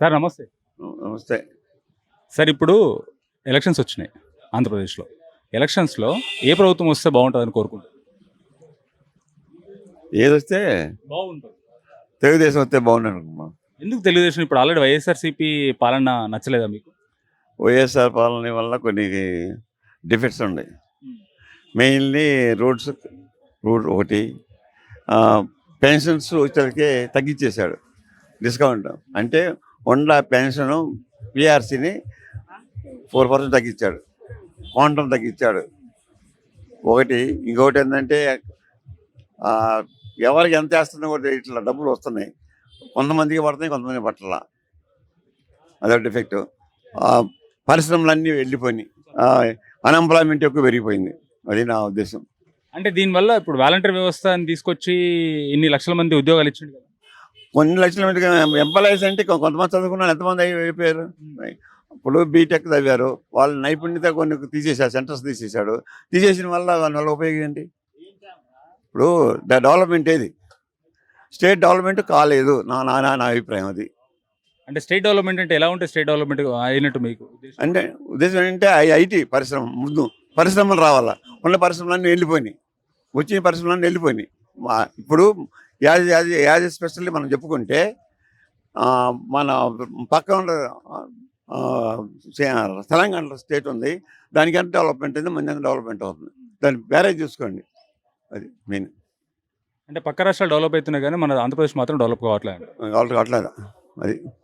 Sir నమస్తే. నమస్తే. Sir ఇప్పుడు ఎలక్షన్స్ వచ్చినాయి ఆంధ్రప్రదేశ్లో. ఎలక్షన్స్లో ఏ ప్రభుత్వం వస్తే బాగుంటుందని కోరుకుంటున్నారు? ఏదొస్తే బాగుంటుంది. తెలుగుదేశం వస్తే అనుకున్నా ఎందుకు తెలుగుదేశం? ఇప్పుడు ఆల్రెడీ వైఎస్ఆర్సీపీ పాలన నచ్చలేదా మీకు? వైఎస్ఆర్ పాలన వల్ల కొన్ని డిఫెక్ట్స్ ఉన్నాయి. మెయిన్లీ రోడ్స్ రోడ్ ఒకటి పెన్షన్స్ వచ్చేసరికి తగ్గించేశాడు డిస్కౌంట్. అంటే ఉండ పెన్షన్ పిఆర్సీని ఫోర్ పర్సెంట్ తగ్గించాడు. క్వాంటం తగ్గించాడు. ఒకటి ఇంకొకటి ఏంటంటే ఎవరికి ఎంత వేస్తున్నా కూడా ఇట్లా డబ్బులు వస్తున్నాయి. కొంతమందికి పడుతున్నాయి కొంతమంది పట్టాల. అదొక డిఫెక్ట్ పరిశ్రమలన్నీ వెళ్ళిపోయినాయి. అన్ఎంప్లాయ్మెంట్ ఎక్కువ పెరిగిపోయింది. అది నా ఉద్దేశం. అంటే దీనివల్ల ఇప్పుడు వాలంటీర్ వ్యవస్థని తీసుకొచ్చి ఇన్ని లక్షల మంది ఉద్యోగాలు ఇచ్చింది కదా. కొన్ని లక్షల మంది ఎంప్లాయీస్ అంటే కొంతమంది చదువుకున్న ఎంతమంది అయి- అయిపోయారు? ఇప్పుడు బీటెక్ చదివారు. వాళ్ళ నైపుణ్యత కొన్ని తీసేశాడు సెంటర్స్ తీసేశాడు. తీసేసిన వల్ల వల్ల ఉపయోగం ఏంటి? ఇప్పుడు డెవలప్మెంట్ ఏది? స్టేట్ డెవలప్మెంట్ కాలేదు. నా నా నా- అభిప్రాయం అది. అంటే స్టేట్ డెవలప్మెంట్ అంటే ఎలా ఉంటే స్టేట్ డెవలప్మెంట్ అయినట్టు మీకు? అంటే ఉద్దేశం ఏంటంటే ఐటీ పరిశ్రమ ముందు పరిశ్రమలు రావాలా? ఉన్న పరిశ్రమలన్నీ వెళ్ళిపోయినాయి. వచ్చిన పరిశ్రమలన్నీ వెళ్ళిపోయినాయి. ఇప్పుడు యాజ్ యాజ్ యాజ్ స్పెషల్లీ మనం చెప్పుకుంటే మన పక్క ఉన్న, తెలంగాణలో స్టేట్ ఉంది దానికంటే డెవలప్మెంట్ ఉంది మన డెవలప్మెంట్ అవుతుంది. దాన్ని వేరే చూసుకోండి. అది మెయిన్. అంటే పక్క రాష్ట్రాలు డెవలప్ అవుతున్నాయి కానీ మన ఆంధ్రప్రదేశ్ మాత్రం డెవలప్ కావట్లేదు. వాళ్ళకి అట్లా అది